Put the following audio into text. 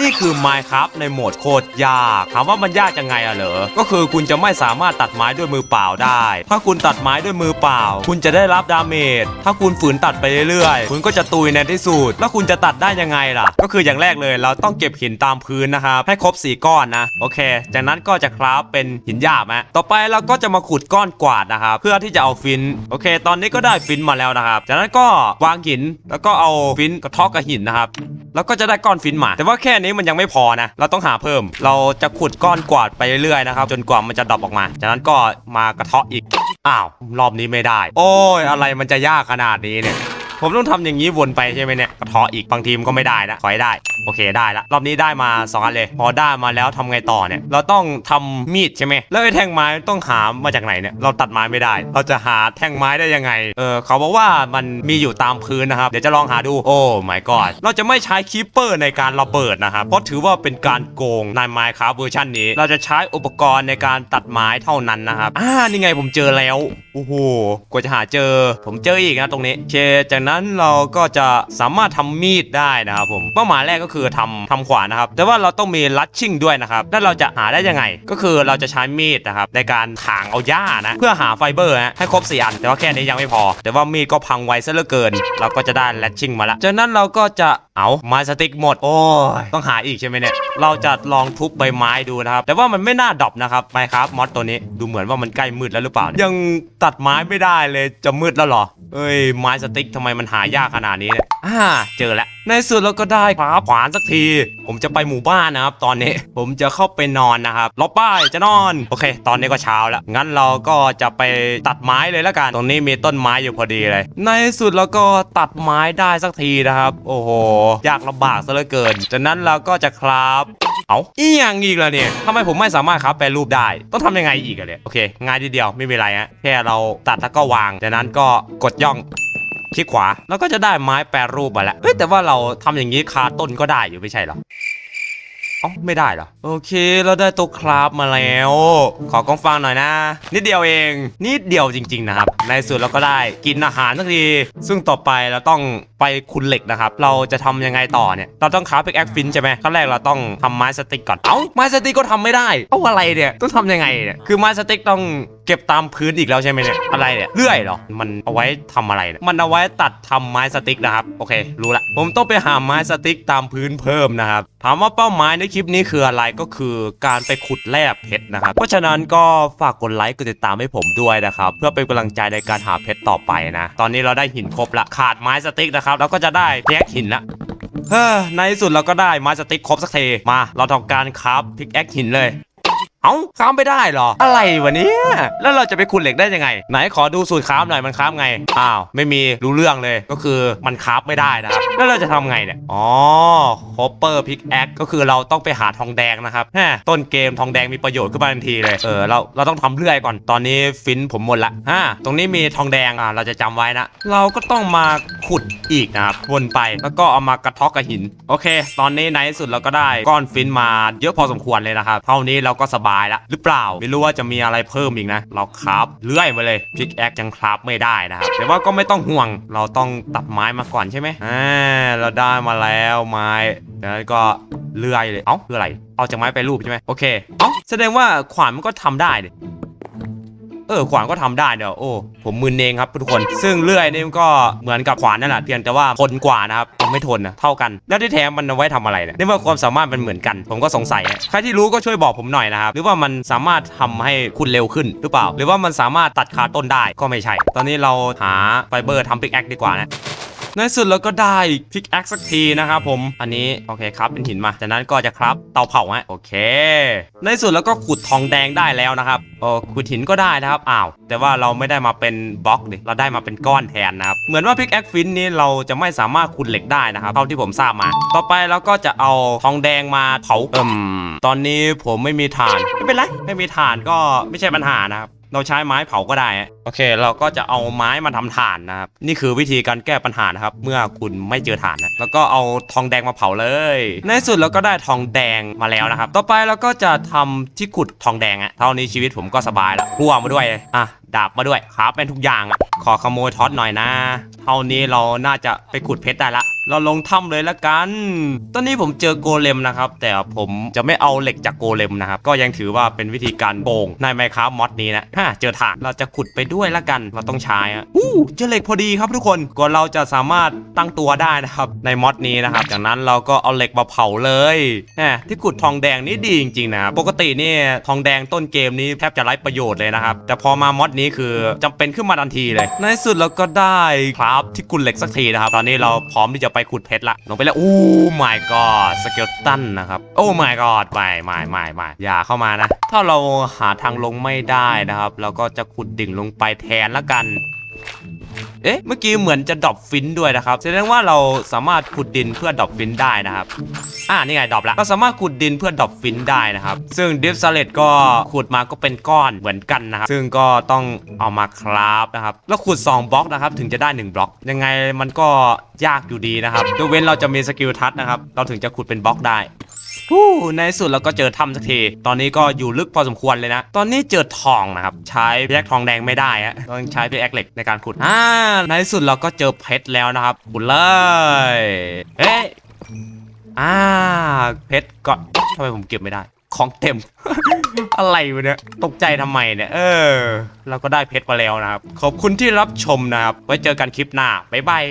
นี่คือ Minecraft ในโหมดโคตรยากถามว่ามันยากยังไงอะเหรอ ก็คือคุณจะไม่สามารถตัดไม้ด้วยมือเปล่าได้ ถ้าคุณตัดไม้ด้วยมือเปล่า คุณจะได้รับดาเมจ ถ้าคุณฝืนตัดไปเรื่อยๆ คุณก็จะตุยในที่สุด แล้วคุณจะตัดได้ยังไงล่ะ ก็คืออย่างแรกเลยเราต้องเก็บหินตามพื้นนะครับ ให้ครบ 4 ก้อนนะ โอเค จากนั้นก็จะคราฟเป็นหินหยาบฮะต่อไปเราก็จะมาขุดก้อนกวาดนะครับ เพื่อที่จะเอาฟิน โอเค ตอนนี้ก็ได้ฟินมาแล้วนะครับ จากนั้นก็วางหิน แล้วก็เอาฟินกระทาะกับหินนะครับ แล้วก็จะได้ก้อนฟินมา แต่ว่าแค่นี้มันยังไม่พอนะ เราต้องหาเพิ่ม เราจะขุดก้อนกวาดไปเรื่อยๆนะครับ จนกว่ามันจะดรอปออกมา จากนั้นก็มากระเทาะอีก อ้าว รอบนี้ไม่ได้ โอ้ย อะไรมันจะยากขนาดนี้เนี่ย ผมต้องทำอย่างนี้วนไปใช่ไหมเนี่ยกระเทาะอีกบางทีมก็ไม่ได้นะขอให้ได้ โอเคได้ละรอบนี้ได้มาสองอันเลย พอได้มาแล้วทำไงต่อเนี่ย เราต้องทำมีดใช่ไหมแล้วไอ้แท่งไม้ต้องหามาจากไหนเนี่ยเราตัดไม้ไม่ได้ เราจะหาแท่งไม้ได้ยังไงเออเขาบอกว่ามันมีอยู่ตามพื้นนะครับเดี๋ยวจะลองหาดูโอ้ my god เราจะไม่ใช้คีปเปอร์ในการระเบิดนะครับเพราะถือว่าเป็นการโกงใน Minecraft เวอร์ชันนี้ เราจะใช้อุปกรณ์ในการตัดไม้เท่านั้นนะครับอ่านี่ไงผมเจอแล้วโอ้โหกว่าจะหาเจอ ผมเจออีกนะตรงนี้เคจากนั้นั้นเราก็จะสามารถทำมีดได้นะครับผมเป้าหมายแรกก็คือทำทำขวานนะครับ แต่ว่าเราต้องมีลัดชิ่งด้วยนะครับแล้วเราจะหาได้ยังไง ก็คือเราจะใช้มีดนะครับในการถางเอาหญ้านะเพื่อหาไฟเบอร์ฮะให้ครบสี่อัน แต่ว่าแค่นี้ยังไม่พอ แต่ว่ามีดก็พังไวซะเหลือเกิน เราก็จะได้ลัดชิ่งมาละจากนั้นเราก็จะเอาไม้สติ๊กหมด โอ้ยต้องหาอีกใช่ไหมเนี่ย เราจะลองทุบใบไม้ดูนะครับ แต่ว่ามันไม่น่าดรอปนะครับไปครับมอสตัวนี้ดูเหมือนว่ามันใกล้มืดแล้วหรือเปล่า ยังตัดไม้ไม่ได้เลยจะมืดแล้วเหรอ เอ้ยไม้สติ๊กทำไมมันหายากขนาดนี้เนี่ยอ่าเจอแล้วในสุดเราก็ได้ครับขวานสักที ผมจะไปหมู่บ้านนะครับ ตอนนี้ผมจะเข้าไปนอนนะครับรอป้ายจะนอน โอเค ตอนนี้ก็เช้าแล้ว งั้นเราก็จะไปตัดไม้เลยแล้วกัน ตรงนี้มีต้นไม้อยู่พอดีเลย ในสุดเราก็ตัดไม้ได้สักทีนะครับ โอ้โห ยากลำบากซะเหลือเกิน จากนั้นเราก็จะคราฟเอาอีหยังอีกแล้วเนี่ยทำไมผมไม่สามารถครับแปลรูปได้ ต้องทำยังไงอีกอะเนี่ย โอเค ง่ายทีเดียวไม่มีอะไรฮะ แค่เราตัดแล้วก็วาง จากนั้นก็กดย่อง คลิกขวาแล้วก็จะได้ไม้แปรรูปมาแล้วเฮ้ยแต่ว่าเราทำอย่างนี้คาต้นก็ได้อยู่ไม่ใช่หรอ อ๋อไม่ได้เหรอ โอเค เราได้ตัวคราฟมาแล้ว ขอกล้องฟังหน่อยนะ นิดเดียวเอง นิดเดียวจริง ๆ นะครับ ในสุดเราก็ได้กินอาหารสักที ซึ่งต่อไปเราต้องไปคุณเหล็กนะครับ เราจะทำยังไงต่อเนี่ย เราต้องคราฟเป็นแอคฟินใช่ไหมขั้นแรกเราต้องทำไม้สติ๊กก่อน เอ้า ไม้สติ๊กก็ทำไม่ได้ เอ้าอะไรเนี่ย ต้องทำยังไงเนี่ย คือไม้สติ๊กต้องเก็บตามพื้นอีกแล้วใช่ไหมเนี่ย อะไรเนี่ย เลื่อยเหรอ มันเอาไว้ทำอะไรเนี่ย มันเอาไว้ตัดทำไม้สติ๊กนะครับ โอเค รู้ละ ผมต้องไปหาไม้สติ๊กตามพื้นเพิ่มนะครับ ถามว่าเป้าหมายในคลิปนี้คืออะไรก็คือการไปขุดแร่เพชรนะครับ เพราะฉะนั้นก็ฝากกดไลค์กดติดตามให้ผมด้วยนะครับ เพื่อเป็นกำลังใจในการหาเพชรต่อไปนะ ตอนนี้เราได้หินครบละขาดไม้สติ๊กนะครับแล้วก็จะได้แยกหินละเฮ้อในที่สุดเราก็ได้ไม้สติ๊กครบสักทีมา เราทำการคราฟพิกแอคหินเลย เอ้าคราฟไม่ได้เหรอ อะไรวะเนี่ยแล้วเราจะไปขุดเหล็กได้ยังไง ไหนขอดูสูตรคราฟหน่อยมันคราฟไงอ้าวไม่มีรู้เรื่องเลยก็คือมันคราฟไม่ได้นะครับแล้วเราจะทำไงเนี่ยอ๋อคอปเปอร์พิกแอคก็คือเราต้องไปหาทองแดงนะครับฮะต้นเกมทองแดงมีประโยชน์ขึ้นมาทันทีเลยเออเราเราต้องทำเรื่อยก่อนตอนนี้ฟินผมหมดละฮะตรงนี้มีทองแดงอ่าเราจะจำไว้นะเราก็ต้องมา ขุดอีกนะครับวนไปแล้วก็เอามากระทาะกับหิน โอเค ตอนนี้ในที่สุดเราก็ได้ก้อนฟินมาเยอะพอสมควรเลยนะครับ เท่านี้เราก็สบายละหรือเปล่า ไม่รู้ว่าจะมีอะไรเพิ่มอีกนะ เราคราฟเลื่อยมาเลยพิกแอคยังคราฟไม่ได้นะครับแต่ว่าก็ไม่ต้องห่วงเราต้องตัดไม้มาก่อนใช่ไหมอ่าเราได้มาแล้วไม้แล้วก็เลื่อยเลยเอ้าคืออะไรเอาจากไม้ไปรูปใช่ไหมโอเคเอ้าแสดงว่าขวานมันก็ทำได้ดิเออขวานก็ทำได้เดี๋ยวโอ้ผมมือเองครับทุกคน ซึ่งเลื่อยนี่มันก็เหมือนกับขวานนั่นแหละเพียงแต่ว่าทนกว่านะครับผมไม่ทนนะเท่ากัน แล้วที่แท้มันเอาไว้ทำอะไรเนี่ยในเมื่อความสามารถมันเหมือนกัน ผมก็สงสัยใครที่รู้ก็ช่วยบอกผมหน่อยนะครับหรือว่ามันสามารถทำให้คุณเร็วขึ้นหรือเปล่า หรือว่ามันสามารถตัดขาต้นได้ก็ไม่ใช่ ตอนนี้เราหาไฟเบอร์ทำปิกแอคดีกว่านะ ในสุดเราก็ได้พิกแอคสักทีนะครับผม อันนี้โอเคครับเป็นหินมา จากนั้นก็จะครับเตาเผาฮะโอเค ในสุดเราก็ขุดทองแดงได้แล้วนะครับโอ้ขุดหินก็ได้นะครับอ้าว แต่ว่าเราไม่ได้มาเป็นบล็อกดิเราได้มาเป็นก้อนแทนนะครับเหมือนว่าพิกแอคฟินนี้เราจะไม่สามารถขุดเหล็กได้นะครับเท่าที่ผมทราบมา ต่อไปเราก็จะเอาทองแดงมาเผาเอิ่มตอนนี้ผมไม่มีถ่านไม่เป็นไรไม่มีถ่านก็ไม่ใช่ปัญหานะครับ เราใช้ไม้เผาก็ได้ โอเค เราก็จะเอาไม้มาทำถ่านนะครับ นี่คือวิธีการแก้ปัญหานะครับ เมื่อคุณไม่เจอถ่านนะ แล้วก็เอาทองแดงมาเผาเลย ในสุดเราก็ได้ทองแดงมาแล้วนะครับ ต่อไปเราก็จะทำที่ขุดทองแดงอะเท่านี้ชีวิตผมก็สบายแล้วพั่วมาด้วย อะ ดาบมาด้วยครับเป็นทุกอย่างอะขอขโมยท็อตหน่อยนะ เท่านี้เราน่าจะไปขุดเพชรได้ละ เราลงถ้ำเลยละกัน ตอนนี้ผมเจอโกเลมนะครับ แต่ผมจะไม่เอาเหล็กจากโกเลมนะครับ ก็ยังถือว่าเป็นวิธีการโกงในไมค้ามอดนี้นะฮ่าเจอถ่านเราจะขุดไปด้วยละกัน เราต้องใช้อะอู้เจอเหล็กพอดีครับทุกคนก็เราจะสามารถตั้งตัวได้นะครับ ในมอดนี้นะครับ จากนั้นเราก็เอาเหล็กมาเผาเลยแหมที่ขุดทองแดงนี่ดีจริงๆนะครับปกตินี่ทองแดงต้นเกมนี้แทบจะไร้ประโยชน์เลยนะครับ แต่พอมามอดนี้คือจำเป็นขึ้นมาทันทีเลย ในสุดเราก็ได้ครับที่ขุดเหล็กสักทีนะครับ ตอนนี้เราพร้อมที่จะไปขุดเพชรละ ลงไปแล้ว โอ้ my god สเกลตันนะครับ โอ้ my god ไม่ไม่ไม่ไม่อย่าเข้ามานะ ถ้าเราหาทางลงไม่ได้นะครับ เราก็จะขุดดิ่งลงไปแทนละกันเอ๊ะ เมื่อกี้เหมือนจะดรอปฟินด้วยนะครับ แสดงว่าเราสามารถขุดดินเพื่อดรอปฟินได้นะครับ อ่านี่ไงดรอปแล้วเราสามารถขุดดินเพื่อดรอปฟินได้นะครับ ซึ่งดิฟสเลตก็ขุดมาก็เป็นก้อนเหมือนกันนะครับ ซึ่งก็ต้องเอามาคราฟนะครับ แล้วขุด 2 บล็อกนะครับ ถึงจะได้ 1 บล็อก ยังไงมันก็ยากอยู่ดีนะครับยกเว้นเราจะมีสกิลทัชนะครับ เราถึงจะขุดเป็นบล็อกได้ฮู้ในสุดเราก็เจอถ้ำสักที ตอนนี้ก็อยู่ลึกพอสมควรเลยนะ ตอนนี้เจอทองนะครับ ใช้พิแอคทองแดงไม่ได้ฮะต้องใช้พิแอคเหล็กในการขุด อ่า ในสุดเราก็เจอเพชรแล้วนะครับขุดเลย เอ๊ะ อ่าเพชรก็ทำไมผมเก็บไม่ได้ ของเต็ม อะไรวะเนี่ยตกใจทำไมเนี่ย เออ เราก็ได้เพชรมาแล้วนะครับ ขอบคุณที่รับชมนะครับ ไว้เจอกันคลิปหน้า บ๊ายบาย